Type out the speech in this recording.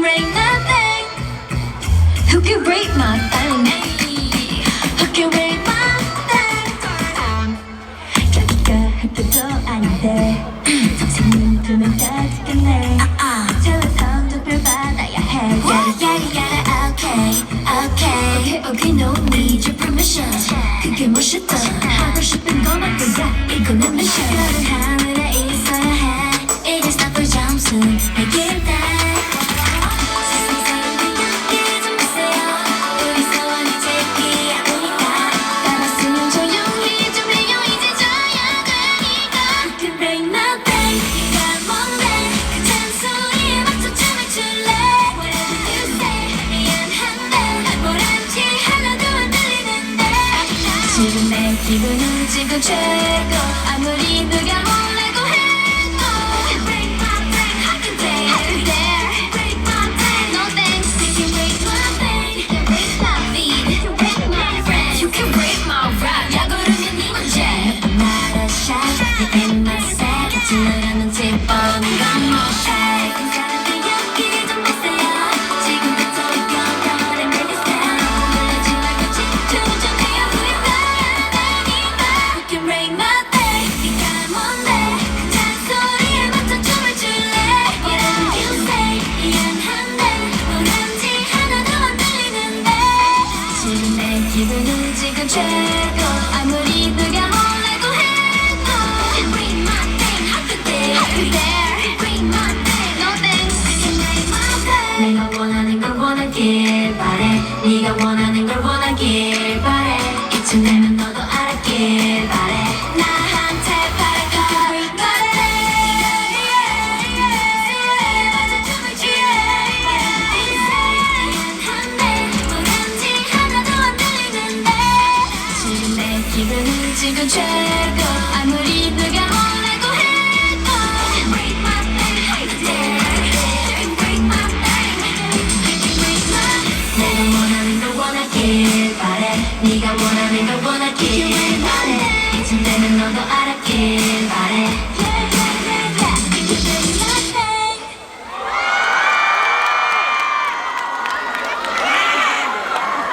can rate my thing? Who can rate my thing? Who can rate my thing? 자기가 할 것도 아닌데 정신은 두면 따뜻하네 잘난 성적표 받아야 해 Yada yada yada okay okay Okay no need your permission 그게 무엇이든 하고 싶은 것만 그야 이거는 mission 너 지금 내 기분은 지금 최고. 아무리 누가 원하는 걸 원하길 바래 네가 원하는 걸 원하길 바래 이쯤 되면 지금 최고 아무리 누가 뭐라고 해도 내가 원하는 걸 원하길 바래 네가 원하는 걸 원하길 바래 이쯤 되면 너도 알았길